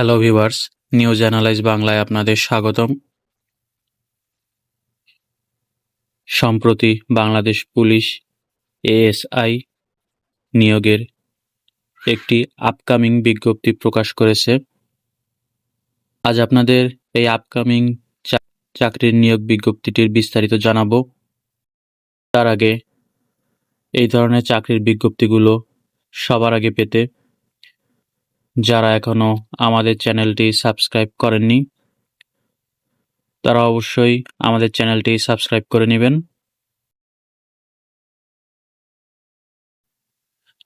Hello viewers news analyse বাংলায় আপনাদের স্বাগতম। সম্প্রতি বাংলাদেশ পুলিশ এএসআই নিয়োগের একটি আপকামিং বিজ্ঞপ্তি প্রকাশ করেছে। আজ আপনাদের এই আপকামিং চাকরির নিয়োগ বিজ্ঞপ্তিটির বিস্তারিত জানাব। তার আগে এই ধরনের চাকরির বিজ্ঞপ্তিগুলো সবার আগে পেতে যারা এখনও আমাদের চ্যানেলটি সাবস্ক্রাইব করেননি, তারা অবশ্যই আমাদের চ্যানেলটি সাবস্ক্রাইব করে নেবেন।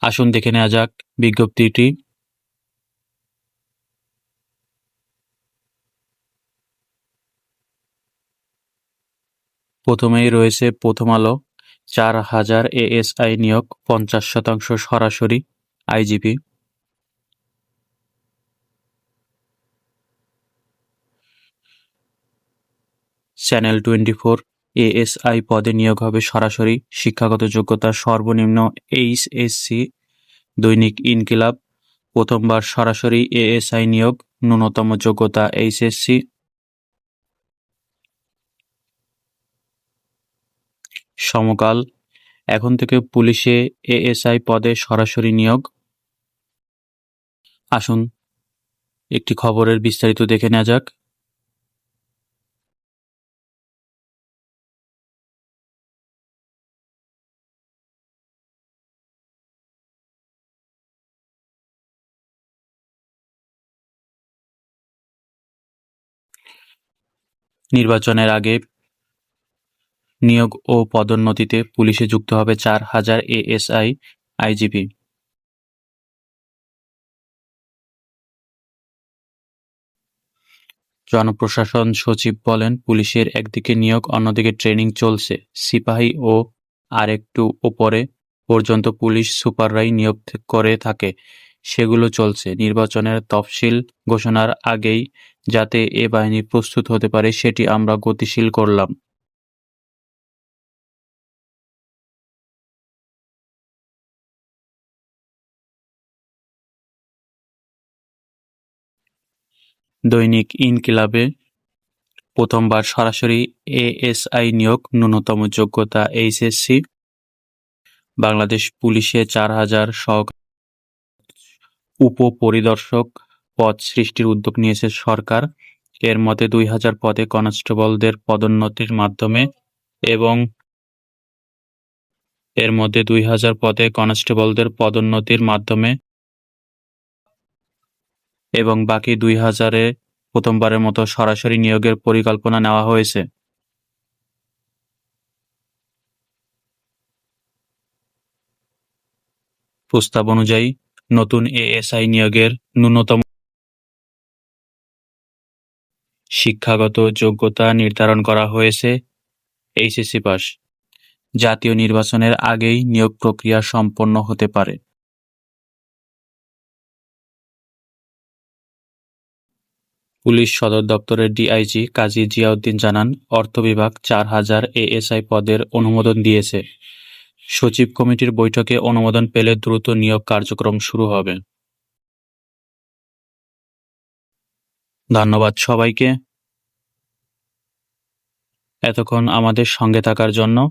আসুন দেখে নেওয়া যাক বিজ্ঞপ্তিটি। প্রথমেই রয়েছে প্রথম আলো, চার হাজার এএসআই নিয়োগ, পঞ্চাশ শতাংশ সরাসরি IGP. Channel twenty four ASI পদে নিয়োগ হবে সরাসরি শিক্ষাগত যোগ্যতা সর্বনিম্ন এইচ এইচএসসি দৈনিক ইনকিলাব। প্রথমবার সরাসরি এএসআই নিয়োগ, ন্যূনতম যোগ্যতা এইচএসসি সমকাল, এখন থেকে পুলিশে এএসআই পদে সরাসরি নিয়োগ। আসুন, একটি খবরের বিস্তারিত দেখে নেওয়া যাক। নির্বাচনের আগে নিয়োগ ও পদোন্নতিতে পুলিশে যুক্ত হবে চার হাজার এএসআই আইজিপি। জনপ্রশাসন সচিব বলেন, পুলিশের একদিকে নিয়োগ, অন্যদিকে ট্রেনিং চলছে। সিপাহী ও আরেকটু ওপরে পর্যন্ত পুলিশ সুপাররাই নিয়োগ করে থাকে। সেগুলো চলছে। নির্বাচনের তফসিল ঘোষণার আগেই যাতে এ বাহিনী প্রস্তুত হতে পারে, সেটি আমরা গতিশীল করলাম। দৈনিক ইনকিলাবে প্রথমবার সরাসরি এএসআই নিয়োগ, ন্যূনতম যোগ্যতা এইচএসসি। বাংলাদেশ পুলিশে চার হাজার সহকারী উপপরিদর্শক পদ সৃষ্টির উদ্যোগ নিয়েছে সরকার। এর মতে দুই হাজার পদে কনস্টেবলদের পদোন্নতির মাধ্যমে এবং এর মধ্যে দুই হাজার পদে কনস্টেবলদের পদোন্নতির মাধ্যমে এবং বাকি দুই হাজারে প্রথমবারের মতো সরাসরি নিয়োগের পরিকল্পনা নেওয়া হয়েছে। প্রস্তাব অনুযায়ী নতুন এএসআই নিয়োগের ন্যূনতম শিক্ষাগত যোগ্যতা নির্ধারণ করা হয়েছে এইচএসসি পাস। জাতীয় নির্বাচনের আগেই নিয়োগ প্রক্রিয়া সম্পন্ন হতে পারে। পুলিশ সদর দপ্তরের ডিআইজি কাজী জিয়াউদ্দিন জানান, অর্থ বিভাগ চার হাজার এএসআই পদের অনুমোদন দিয়েছে। সচিব কমিটির বৈঠকে অনুমোদন পেলে দ্রুত নিয়োগ কার্যক্রম শুরু হবে। ধন্যবাদ সবাইকে। এতক্ষণ আমাদের সঙ্গে থাকার জন্য